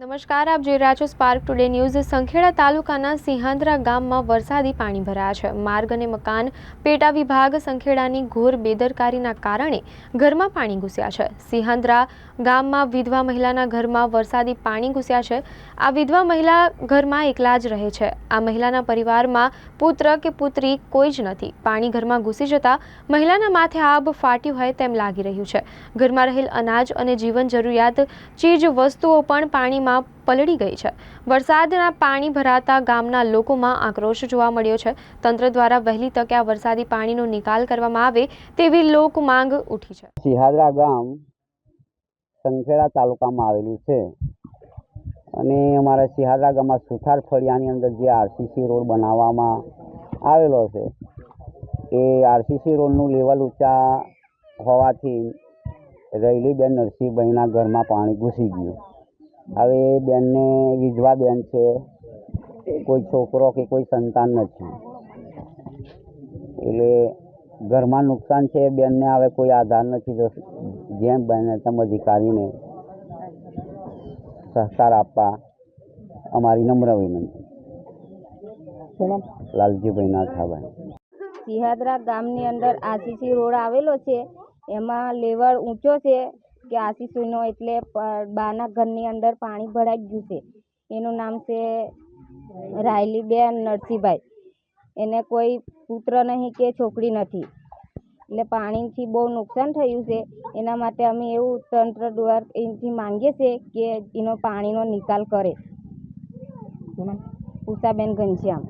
નમસ્કાર, આપ જોઈ રહ્યા છો સ્પાર્ક ટુડે ન્યૂઝ સંખેડા તાલુકાના સિંહાંદ્રા ગામમાં વરસાદી પાણી ભરાયા છે. માર્ગ અને મકાન, પેટા વિભાગ સંખેડાની ઘોર બેદરકારીના કારણે ઘરમાં પાણી ઘૂસ્યા છે. સિંહાંદ્રા ગામમાં વિધવા મહિલાના ઘરમાં વરસાદી પાણી ઘૂસ્યા છે. આ વિધવા મહિલા ઘરમાં એકલા જ રહે છે. આ મહિલાના પરિવારમાં પુત્ર કે પુત્રી કોઈ જ નથી. પાણી ઘરમાં ઘૂસી જતા મહિલાના માથે આબ ફાટ્યું હોય તેમ લાગી રહ્યું છે. ઘરમાં રહેલ અનાજ અને જીવન જરૂરિયાત ચીજ વસ્તુઓ પણ પાણીમાં પલળી ગઈ છે. વરસાદના પાણી ભરાતા ગામના લોકોમાં આક્રોશ જોવા મળ્યો છે. તંત્ર દ્વારા વહેલી તકે આ વરસાદી પાણીનો નિકાલ કરવામાં આવે તેવી લોક માંગ ઉઠી છે. સિહાદરા ગામ સંખેડા તાલુકામાં આવેલું છે. અને અમારા સિહાદરા ગામમાં સુથાર ફળિયાની અંદર જે આરસીસી રોડ બનાવવામાં આવેલો છે, એ આરસીસી રોડનું લેવલ ઊંચા હોવાથી રહેલી બેન નરસિંહભાઈના ઘરમાં પાણી ઘૂસી ગયું. હવે બેનને વિધવા બેન છે. કોઈ છોકરો કે કોઈ સંતાન નથી. એટલે ઘરમાં નુકસાન છે, બેનને હવે કોઈ આધાર નથી, તો જેમ બને તેમ અધિકારીને સહકાર આપવા અમારી નમ્ર વિનંતી. લાલજીભાઈ નાથાભાઈ. સિહાદરા ગામની અંદર આસીસી રોડ આવેલો છે. એમાં લેવલ ઊંચો છે. કે આશીષનો એટલે બાના ઘરની અંદર પાણી ભરાઈ ગયું છે. એનું નામ છે રાયલીબેન નરસિંહભાઈ. એને કોઈ પુત્ર નહીં કે છોકરી નથી. એટલે પાણીથી બહુ નુકસાન થયું છે. એના માટે અમે એવું તંત્ર દ્વારા એથી માંગીએ છીએ કે એનો પાણીનો નિકાલ કરે. ઉષાબેન ઘનશ્યામ.